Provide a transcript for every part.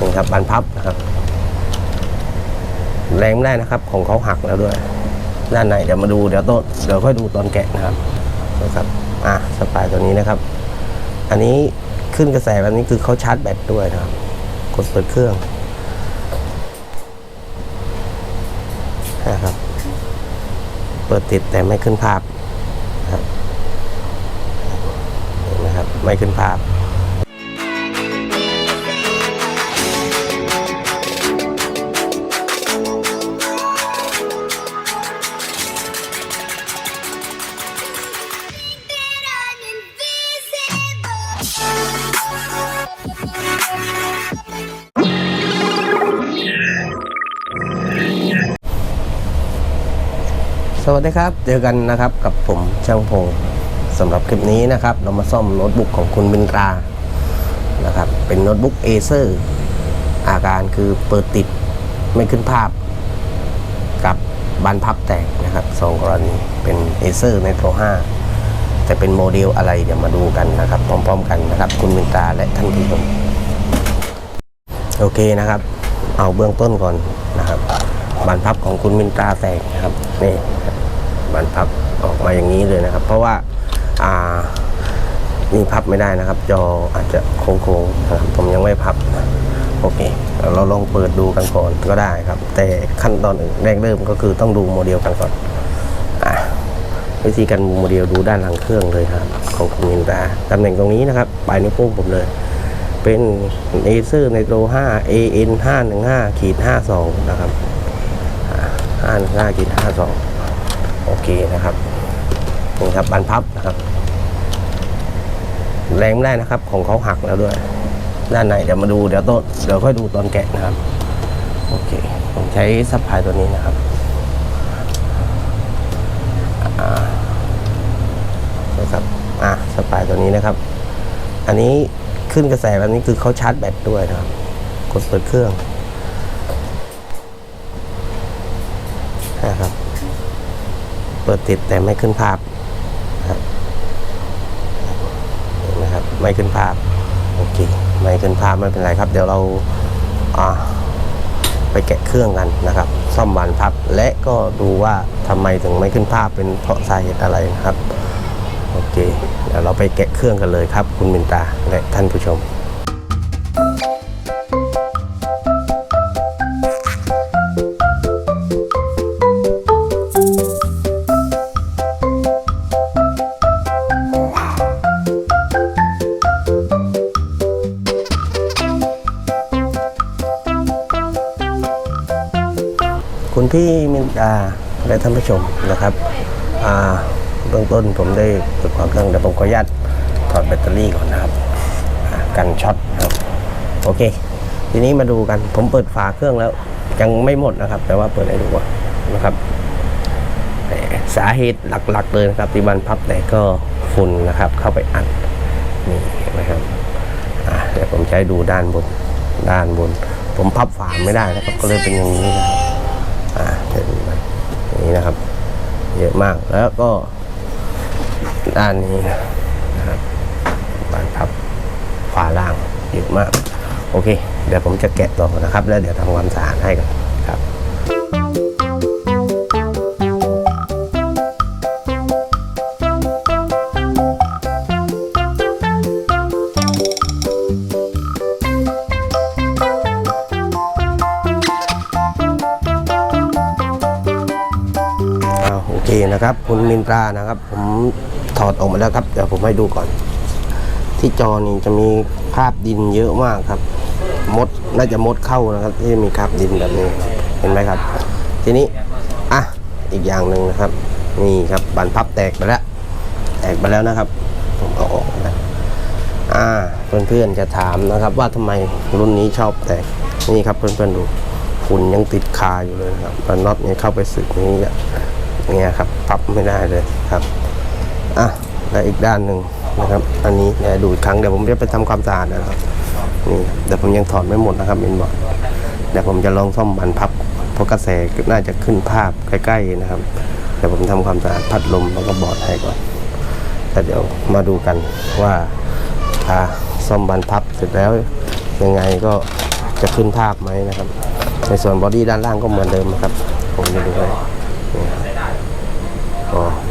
นี่ครับบานพับนะครับ แรงไม่ได้นะครับ ของเขาหักแล้วด้วย ด้านในเดี๋ยวมาดูเดี๋ยวต้นเดี๋ยวค่อยดูตอนแกะนะครับนะครับอะสปายตัวนี้นะครับ อันนี้ขึ้นกระแสแบบนี้คือเขาชาร์จแบตด้วยนะครับ กดเปิดเครื่องนะครับ เปิดติดแต่ไม่ขึ้นภาพนะครับเห็นไหมครับไม่ขึ้นภาพ วัสดีครับ เจอกันนะครับกับผมช่างพงสำหรับคลิปนี้นะครับ เรามาซ่อมโน้ตบุ๊กของคุณบินตรานะครับ เป็นโน้ตบุ๊กเอเซอร์อาการคือเปิดติดไม่ขึ้นภาพ กับบานพับแตกนะครับสองกรณีเป็นเอเซอร์ในโ o 5แต่เป็นโมเดลอะไรเดี๋ยวมาดูกันนะครับ พร้อม ๆ กันนะครับ คุณบินตราและท่านผู้ชมโอเคนะครับ เอาเบื้องต้นก่อนนะครับบานพับของคุณมินตราแตกนะครับนี่ บบานพับออกมาอย่างนี้เลยนะครับ เพราะว่าอ่านี่พับไม่ได้นะครับ จออาจจะโค้งๆนะครับผมยังไม่พับนะโอเค เราลองเปิดดูกันก่อนก็ได้ครับ แต่ขั้นตอนอื่นแรกเริ่มก็คือต้องดูโมเดลกันก่อนอะวิธีการโมเดลดูด้านหลังเครื่องเลยครับ ของคุณมินตาตำแหน่งตรงนี้นะครับปลายนิ้วโป้งผมเลย เป็นเอเซอร์ในโต5 AN 515ขีด52นะครับ515ขีด52 โอเคนะครับนี่ครับบานพับนะครับ แรงไม่ได้นะครับ ของเขาหักแล้วด้วย ด้านในเดี๋ยวมาดูเดี๋ยวต้นเดี๋ยวค่อยดูตอนแกะนะครับ โอเค ผมใช้ซับพายตัวนี้นะครับนะครับอะซับพายตัวนี้นะครับ อันนี้ขึ้นกระแสแบบนี้คือเขาชาร์จแบตด้วยนะครับ กดเปิดเครื่องนะครับ เปิดติดแต่ไม่ขึ้นภาพนะครับไม่ขึ้นภาพโอเคไม่ขึ้นภาพไม่เป็นไรครับ เดี๋ยวเราอ่าไปแกะเครื่องกันนะครับ ซ่อมบานพับ และก็ดูว่าทำไมถึงไม่ขึ้นภาพเป็นเพราะสาเหตุอะไรนะครับโอเคเดี๋ยวเราไปแกะเครื่องกันเลยครับ คุณมินตาและท่านผู้ชม คุณพี่มินตาและท่านผู้ชมนะครับเบื้องต้นผมได้เปิดความเครื่องเดี๋ยวผมขออนุญาตถอดแบตเตอรี่ก่อนนะครับ กันช็อตครับโอเค ทีนี้มาดูกันผมเปิดฝาเครื่องแล้วยังไม่หมดนะครับ แต่ว่าเปิดให้ดูก่อนนะครับสาเหตุหลักๆเลยนะครับที่บันพับแต่ก็ฝุ่นนะครับ เข้าไปอัดนี่เห็นไหมครับเดี๋ยวผมใช้ดูด้านบนด้านบน ผมพับฝาไม่ได้นะครับก็เลยเป็นอย่างนี้นะครับ อ่าเห็นไหมนี้นะครับ เยอะมากแล้วก็ด้านนี้นะครับบานพับฝาล่างเยอะมาก โอเค เดี๋ยวผมจะแกะต่อนะครับ แล้วเดี๋ยวทำความสะอาดให้กัน คุณมินตรานะครับ ผมถอดออกมาแล้วครับ เดี๋ยวผมให้ดูก่อน ที่จอนี่จะมีคราบดินเยอะมากครับมดน่าจะมดเข้านะครับ ที่มีคราบดินแบบนี้เห็นไหมครับ ทีนี้อะอีกอย่างหนึ่งนะครับ นี่ครับบานพับแตกไปแล้วแตกไปแล้วนะครับผมเอาออกนะอ่าเพื่อนๆจะถามนะครับ ว่าทำไมรุ่นนี้ชอบแตกนี่ครับเพื่อนๆดูฝุ่นยังติดคาอยู่เลยนะครับแล้วน็อตเนี่ยเข้าไปสึกนี้ เนี่ยครับพับไม่ได้เลยครับอะและอีกด้านหนึ่งนะครับ อันนี้เดี๋ยวดูอีกครั้งเดี๋ยวผมจะไปทำความสะอาดนะครับนี่เดี๋ยวผมยังถอดไม่หมดนะครับมินบอกเดี๋ยวผมจะลองซ่อมบันพับเพราะกระแสน่าจะขึ้นภาพใกล้ๆนะครับเดี๋ยวผมทำความสะอาดพัดลมแล้วก็บอร์ดให้ก่อนแต่เดี๋ยวมาดูกันว่าอ่าซ่อมบานพับเสร็จแล้วยังไงก็จะขึ้นภาพไหมนะครับ ในส่วนบอดี้ด้านล่างก็เหมือนเดิมนะครับ ผมจะดูให้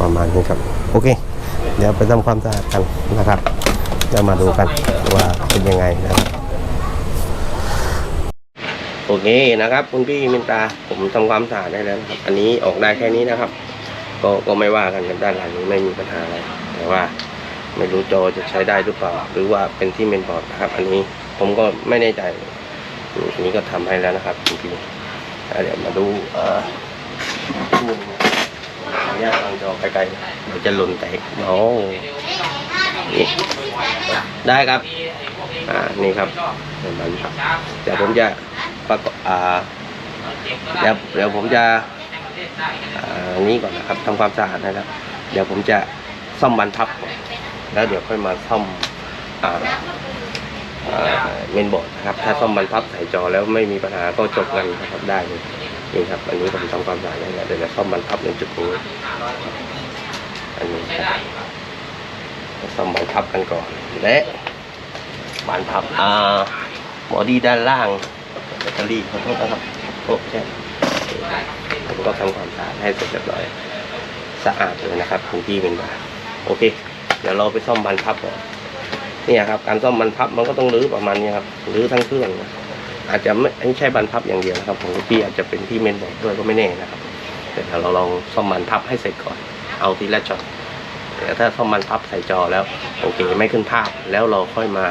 ประมาณนี้ครับ โอเค เดี๋ยวไปทำความสะอาดกันนะครับจะมาดูกันว่าเป็นยังไงนะครับโอเคนะครับ คุณพี่มินตาผมทำความสะอาดได้แล้วนะครับ อันนี้ออกได้แค่นี้นะครับ ก็ก็ไม่ว่ากันกับด้านหลังนี้ไม่มีปัญหาอะไรแต่ว่าไม่รู้จอจะใช้ได้หรือเปล่า หรือว่าเป็นที่เมนบอร์ดนะครับ อันนี้ผมก็ไม่แน่ใจอันนี้ก็ทำให้แล้วนะครับคุณพี่เดี๋ยวมาดูเอ่อ มุมขอนุญาตวางจอไกลๆเดี๋ยวจะหล่นแตกโอ้นี่ได้ครับ อ่า นี่ครับเป็นแบบนี้ครับ เดี๋ยวผมจะประกอบอ่าเดี๋ยวเดี๋ยวผมจะอ่านี้ก่อนนะครับทำความสะอาดนะครับ เดี๋ยวผมจะซ่อมบรรทับก่อนแล้วเดี๋ยวค่อยมาซ่อมอ่าอ่าเมนบอร์ดนะครับ ถ้าซ่อมบรรทับใส่จอแล้วไม่มีปัญหาก็จบกันนะครับได้เลย นี่ครับ อันนี้ผมทำความสะอาดแล้วเดี๋ยวจะซ่อมบรรทับในจุดนี้ อันนี้ครับซ่อมบรรทับกันก่อน และบานพับอ่าบอดี้ด้านล่างแบตเตอรี่ขอโทษนะครับโอ้ใช่ผมก็ทำความสะอาดให้เสร็จเรียบร้อย สะอาดเลยนะครับคุณพี่เป็นบาโอเค เดี๋ยวเราไปซ่อมบานพับก่อนเนี่ยครับ การซ่อมบานพับมันก็ต้องรื้อประมาณนี้ครับรื้อทั้งเครื่องนะ อาจจะไม่ไม่ใช่บานพับอย่างเดียวนะครับของคุณพี่อาจจะเป็นที่เมนบอร์ดด้วยก็ไม่แน่นะครับแต่เดี๋ยวเราลองซ่อมบานพับให้เสร็จก่อน เอาทีละช็อตแต่ถ้าซ่อมบานพับใส่จอแล้วโอเคไม่ขึ้นภาพแล้วเราค่อยมา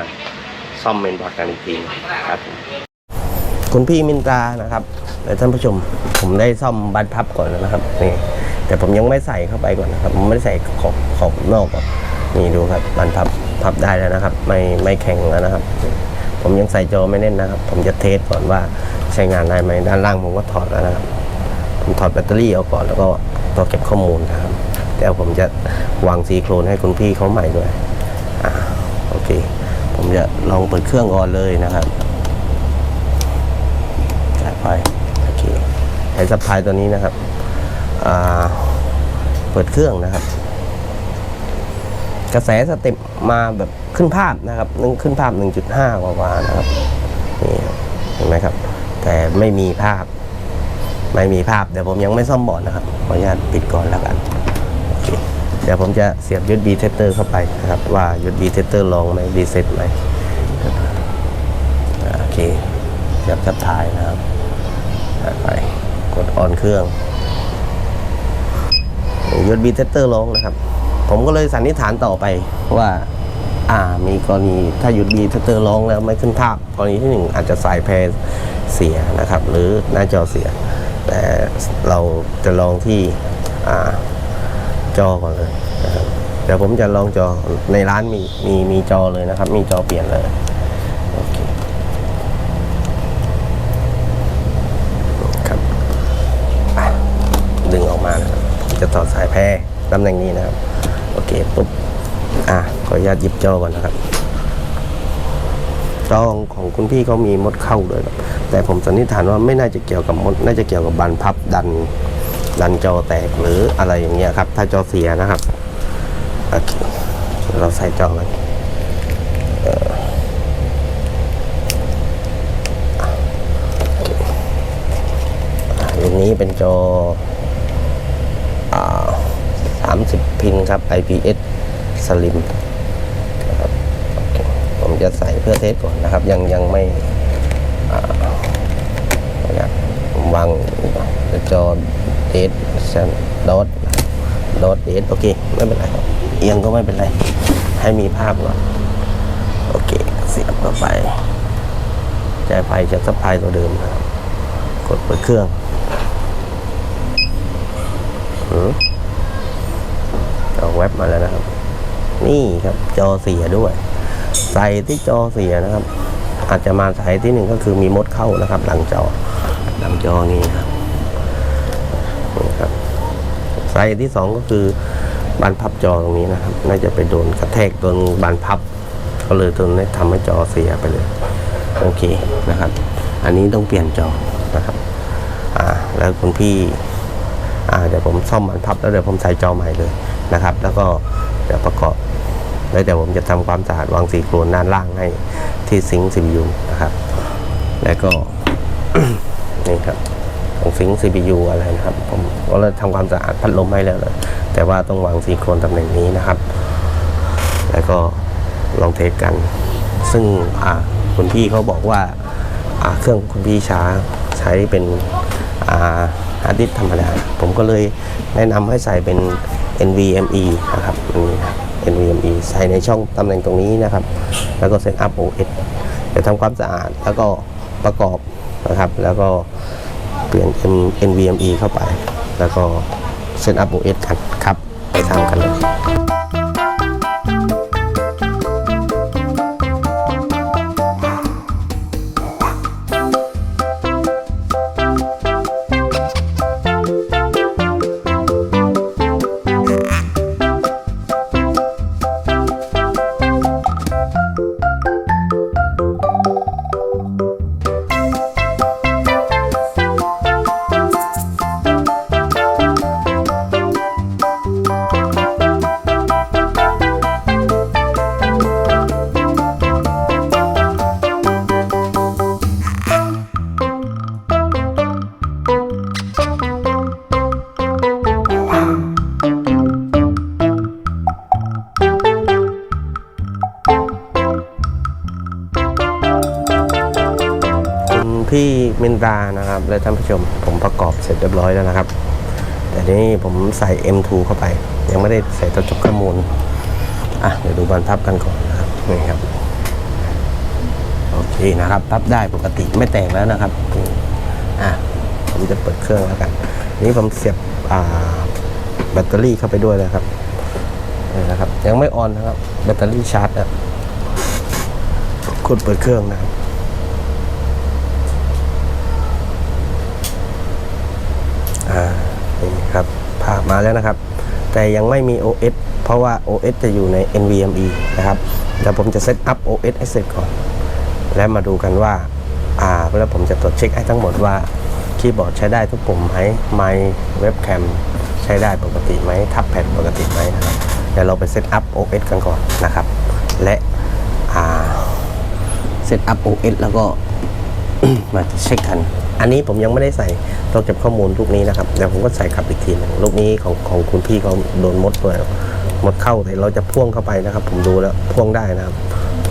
ซ่อมเมนบอร์ดกันอีกทีครับคุณพี่มินตรานะครับและท่านผู้ชมผมได้ซ่อมบันพับก่อนแล้วนะครับนี่แต่ผมยังไม่ใส่เข้าไปก่อนนะครับผมไม่ได้ใส่ขอบขอบนอกก่อนนี่ดูครับบันพับพับได้แล้วนะครับ ไม่ไม่แข็งแล้วนะครับ ผมยังใส่จอไม่แน่นนะครับ ผมจะเทสก่อนว่าใช้งานได้ไหมด้านล่างผมก็ถอดแล้วนะครับผมถอดแบตเตอรี่ออกก่อนแล้วก็ตัวเก็บข้อมูลนะครับเดี๋ยวผมจะวางซีโครนให้คุณพี่เขาใหม่ด้วยอ่าโอเค ผมจะลองเปิดเครื่องก่อนเลยนะครับจ่ายไฟโอเคใช้สปายตัวนี้นะครับอ่าเปิดเครื่องนะครับ กระแสสเต็ปมาแบบ ขึ้นภาพนะครับนึ่งขึ้นภาพ 1.5 กว่าๆนะครับนี่เห็นไหมครับ แต่ไม่มีภาพ ไม่มีภาพเดี๋ยวผมยังไม่ซ่อมบอร์ดนะครับขออนุญาตปิดก่อนแล้วกันโอเคเดี๋ยวผมจะเสียบ USB tester เข้าไปนะครับ ว่า USB tester ลองไหมรีเซ็ตไหมโอเคเสียบทับท้ายนะครับไปกดออนเครื่อง USB tester ลองนะครับ ผมก็เลยสันนิษฐานต่อไปว่า อ่ามีกรณีถ้า USB tester ลองแล้วไม่ขึ้นภาพกรณีที่หนึ่งอาจจะสายแพรเสียนะครับ หรือหน้าจอเสีย แต่เราจะลองที่อ่าจอก่อนเลยนะครับเดี๋ยวผมจะลองจอในร้านมีมีมีจอเลยนะครับ มีจอเปลี่ยนเลยโอเคครับดึงออกมานะครับผมจะต่อสายแพรตำแหน่งนี้นะครับ โอเคปุ๊บ อะขออนุญาตหยิบจอก่อนนะครับจอของคุณพี่เขามีมดเข้าด้วยครับแต่ผมสันนิษฐานว่าไม่น่าจะเกี่ยวกับมด น่าจะเกี่ยวกับบานพับดัน ดันจอแตกหรืออะไรอย่างเงี้ยครับ ถ้าจอเสียนะครับโอเคเราใส่จอกันเอ่ออะรุ่นนี้เป็นจออ30 พินครับ IPS Slim นะครับผมจะใส่เพื่อเทสก่อนนะครับ ยังยังไม่อ่าขออนุญาตผมวางจอเดสดอทดอทเดสโอเคไม่เป็นไรเอียงก็ไม่เป็นไร ให้มีภาพก่อนโอเค เสียบเข้าไปจ่ายไฟจากสปายตัวเดิมนะครับกดเปิดเครื่องหือเอาเว็บมาแล้วนะครับ นี่ครับจอเสียด้วย ใส่ที่จอเสียนะครับ อาจจะมาสายที่หนึ่งก็คือมีมดเข้านะครับ หลังจอหลังจอนี้ครับนี่ครับสายที่สองก็คือบานพับจอตรงนี้นะครับ น่าจะไปโดนกระแทกโดนบานพับ ก็เลยจนได้ทำให้จอเสียไปเลยโอเคนะครับ อันนี้ต้องเปลี่ยนจอนะครับอ่าแล้วคุณพี่อ่าเดี๋ยวผมซ่อมบานพับแล้วเดี๋ยวผมใส่จอใหม่เลยนะครับ แล้วก็ เดี๋ยวประกอบ แล้วเดี๋ยวผมจะทำความสะอาดวางสีโครนด้านล่างให้ที่ซิงค์ซีพียูนะครับ แล้วก็นี่ครับของฟิง CPU อะไรนะครับ ผมก็เลยทำความสะอาดพัดลมให้แล้วเลยแต่ว่าต้องวางซีโครนตำแหน่งนี้นะครับ แล้วก็ลองเทสกัน ซึ่งอ่าคุณพี่เขาบอกว่าอ่าเครื่องคุณพี่ช้าใช้เป็นอ่าฮาร์ดดิสธรรมดา ผมก็เลยแนะนำให้ใส่เป็น NVMe นะครับอันนี้ครับ NVMe ใส่ในช่องตำแหน่งตรงนี้นะครับ แล้วก็เซตอัพ OS จะทำความสะอาดแล้วก็ประกอบนะครับ แล้วก็เปลี่ยน N- NVMe เข้าไป แล้วก็เซตอัพ OS กันครับ ไปทำกันเลย คุณพี่เมนตานะครับ และท่านผู้ชมผมประกอบเสร็จเรียบร้อยแล้วนะครับ แต่นี้ผมใส่ M2 เข้าไป ยังไม่ได้ใส่ตัวจบข้อมูลอะเดี๋ยวดูบานพับกันก่อนนะครับนี่ครับโอเคนะครับพับได้ปกติไม่แตกแล้วนะครับอะผมจะเปิดเครื่องแล้วกัน นี่ผมเสียบอ่าแบตเตอรี่เข้าไปด้วยนะครับนี่นะครับ ยังไม่ออนนะครับ แบตเตอรี่ชาร์จนะกดเปิดเครื่องนะครับ อ่านี่ครับภาพมาแล้วนะครับ แต่ยังไม่มี OS เพราะว่า OS จะอยู่ใน NVMe นะครับเดี๋ยวผมจะเซตอัพ OS ให้เสร็จก่อน แล้วมาดูกันว่าอ่าแล้วผมจะตรวจเช็คให้ทั้งหมดว่าคีย์บอร์ดใช้ได้ทุกปุ่มไหมไมค์เว็บแคมใช้ได้ปกติไหมทับแพดปกติไหมนะครับเดี๋ยวเราไปเซตอัพ OS กันก่อนนะครับ และอ่าเซตอัพ OS แล้วก็ มาเช็คกัน อันนี้ผมยังไม่ได้ใส่ตัวเก็บข้อมูลลูกนี้นะครับเดี๋ยวผมก็ใส่กลับอีกทีหนึงลูกนี้ของของคุณพี่เขาโดนมดด้วยมดเข้าแต่เราจะพ่วงเข้าไปนะครับ ผมดูแล้วพ่วงได้นะครับ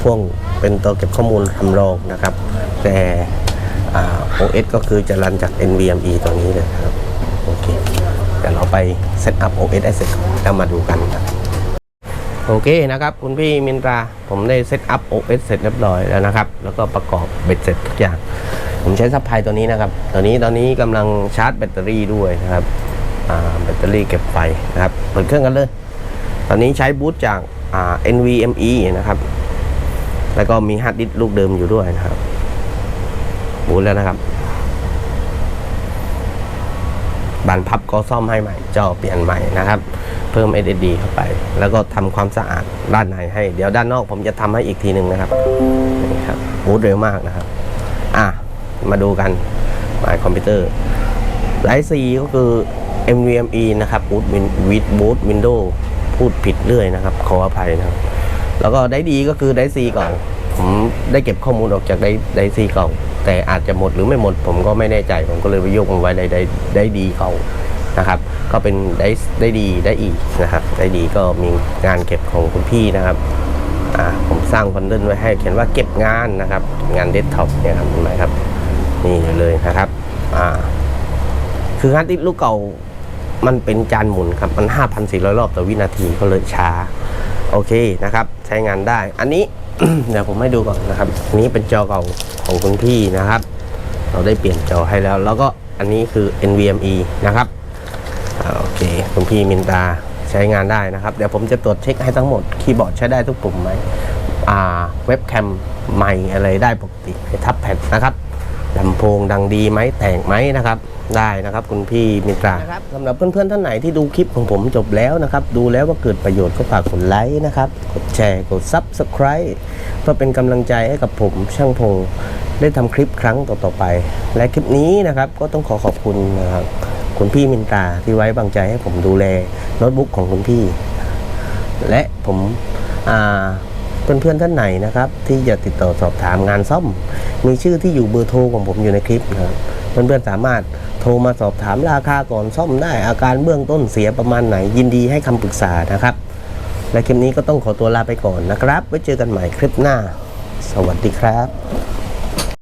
พ่วงเป็นตัวเก็บข้อมูลทำรองนะครับ แต่อ่า OS ก็คือจะรันจาก NVMe ตัวนี้เลยครับ โอเคเดี๋ยวเราไปเซตอัพ OS ให้เสร็จก่อนแล้วมาดูกันนะครับ โอเคนะครับคุณพี่มินตราผมได้เซตอัพ OS เสร็จเรียบร้อยแล้วนะครับ แล้วก็ประกอบเบ็ดเสร็จทุกอย่าง ผมใช้ซัพพลายตัวนี้นะครับตัวนี้ตอนนี้กำลังชาร์จแบตเตอรี่ด้วยนะครับแบตเตอรี่เก็บไฟนะครับเปิดเครื่องกันเลย ตอนนี้ใช้บูตจาก NVMe นะครับ แล้วก็มีฮาร์ดดิสก์ลูกเดิมอยู่ด้วยนะครับบูตแล้วนะครับ บานพับก็ซ่อมให้ใหม่จอเปลี่ยนใหม่นะครับ เพิ่ม SSD เข้าไป แล้วก็ทำความสะอาดด้านในให้ เดี๋ยวด้านนอกผมจะทำให้อีกทีหนึ่งนะครับนี่ครับบูตเร็วมากนะครับ อะ มาดูกันหมายคอมพิวเตอร์ไลท์ซีก็คือ NVMe นะครับบูตวิดบูตวินโดว์พูดผิดเรื่อยนะครับ ขออภัยนะครับ แล้วก็ได้ดีก็คือได้ซีเก่า ผมได้เก็บข้อมูลออกจากได้ได้ซีเก่า แต่อาจจะหมดหรือไม่หมดผมก็ไม่แน่ใจ ผมก็เลยไปยกมันไว้ได้ได้ได้ดีเก่านะครับ ก็เป็นได้ได้ดีได้อีกนะครับ ได้ดีก็มีงานเก็บของคุณพี่นะครับอ่าผมสร้างคอนเทนต์ไว้ให้ เขียนว่าเก็บงานนะครับ งานเดสก์ท็อปเนี่ยครับเห็นไหมครับ นี่เลยนะครับอ่าคือฮาร์ดดิสก์ลูกเก่ามันเป็นจานหมุนครับ มัน 5,400 รอบต่อวินาทีก็เลยช้า โอเคนะครับ ใช้งานได้ อันนี้ เดี๋ยวผมให้ดูก่อนนะครับอันนี้เป็นจอเก่าของคุณพี่นะครับ เราได้เปลี่ยนจอให้แล้ว แล้วก็อันนี้คือ NVMe นะครับอโอเคคุณพี่มินตาใช้งานได้นะครับ เดี๋ยวผมจะตรวจเช็คให้ทั้งหมดคีย์บอร์ดใช้ได้ทุกปุ่มไหมอ่าเว็บแคมใหม่อะไรได้ปกติทับแพดนะครับ ลำโพงดังดีไหมแต่งไหมนะครับ ได้นะครับคุณพี่มินตราครับสำหรับเพื่อนๆท่านไหนที่ดูคลิปของผมจบแล้วนะครับ ดูแล้วว่าเกิดประโยชน์ก็ฝากกดไลค์นะครับ กดแชร์กด Subscribe เพื่อเป็นกำลังใจให้กับผมช่างพงได้ทำคลิปครั้งต่อๆไป และคลิปนี้นะครับก็ต้องขอขอบคุณนะครับคุณพี่มินตราที่ไว้วางใจให้ผมดูแลโน้ตบุ๊กของคุณพี่ และผมอ่า เพื่อนๆท่านไหนนะครับ ที่จะติดต่อสอบถามงานซ่อม มีชื่อที่อยู่เบอร์โทรของผมอยู่ในคลิปนะครับเพื่อนๆสามารถโทรมาสอบถามราคาก่อนซ่อมได้อาการเบื้องต้นเสียประมาณไหน ยินดีให้คำปรึกษานะครับ และคลิปนี้ก็ต้องขอตัวลาไปก่อนนะครับ ไว้เจอกันใหม่คลิปหน้า สวัสดีครับ